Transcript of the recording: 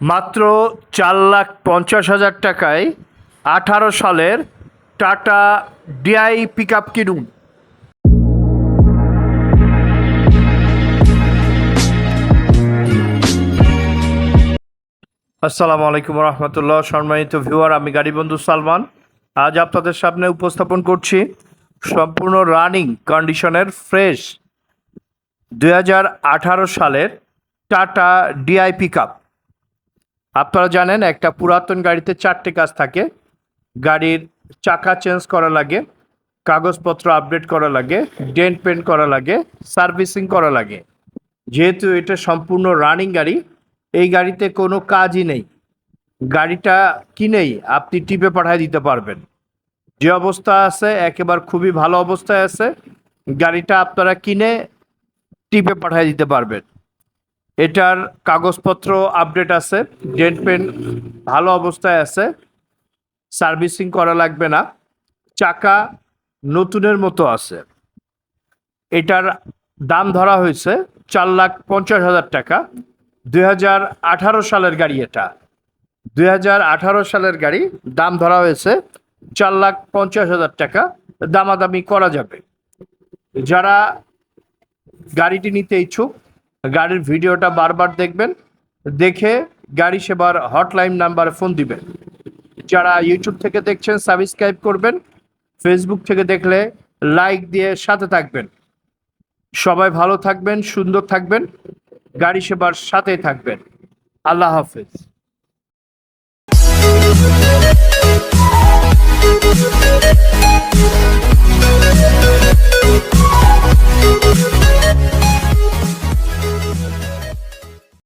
মাত্র চার লাখ পঞ্চাশ হাজার টাকায় আঠারো সালের টাটা ডিআই পিক আপ কিনুন আসসালামু আলাইকুম রহমতুল্লাহ সম্মানিত ভিউয়ার, আমি গাড়ি বন্ধু সালমান। আজ আপনাদের সামনে উপস্থাপন করছি সম্পূর্ণ রানিং কন্ডিশনের ফ্রেশ দু হাজার আঠারো সালের টাটা ডিআই পিক আপ আপনারা জানেন একটা পুরাতন গাড়িতে চারটে কাজ থাকে। গাড়ির চাকা চেঞ্জ করা লাগে, কাগজপত্র আপডেট করা লাগে, ডেন্ট পেন্ট করা লাগে, সার্ভিসিং করা লাগে। যেহেতু এটা সম্পূর্ণ রানিং গাড়ি, এই গাড়িতে কোনো কাজই নেই। গাড়িটা কিনেই আপনি টিপে পাঠিয়ে দিতে পারবেন। যে অবস্থা আছে, একেবারে খুবই ভালো অবস্থায় আছে। গাড়িটা আপনারা কিনে টিপে পাঠিয়ে দিতে পারবেন। এটার কাগজপত্র আপডেট আছে ডেন্ট পেন ভালো অবস্থায় আছে সার্ভিসিং করা লাগবে না, চাকা নতুনের মতো আছে। এটার দাম ধরা হয়েছে চার লাখ পঞ্চাশ হাজার টাকা, দুই হাজার আঠারো সালের গাড়ি এটা। দুই হাজার আঠারো সালের গাড়ি দাম ধরা হয়েছে চার লাখ পঞ্চাশ হাজার টাকা, দামাদামি করা যাবে। যারা গাড়িটি নিতে ইচ্ছুক গাড়ির ভিডিওটা বারবার দেখবেন, দেখে গাড়ি সেবার হটলাইন নাম্বারে ফোন দিবেন। যারা ইউটিউব থেকে দেখছেন, সাবস্ক্রাইব করবেন, ফেসবুক থেকে দেখলে লাইক দিয়ে সাথে থাকবেন। সবাই ভালো থাকবেন, সুন্দর থাকবেন, গাড়ি সেবার সাথেই থাকবেন। আল্লাহ হাফেজ।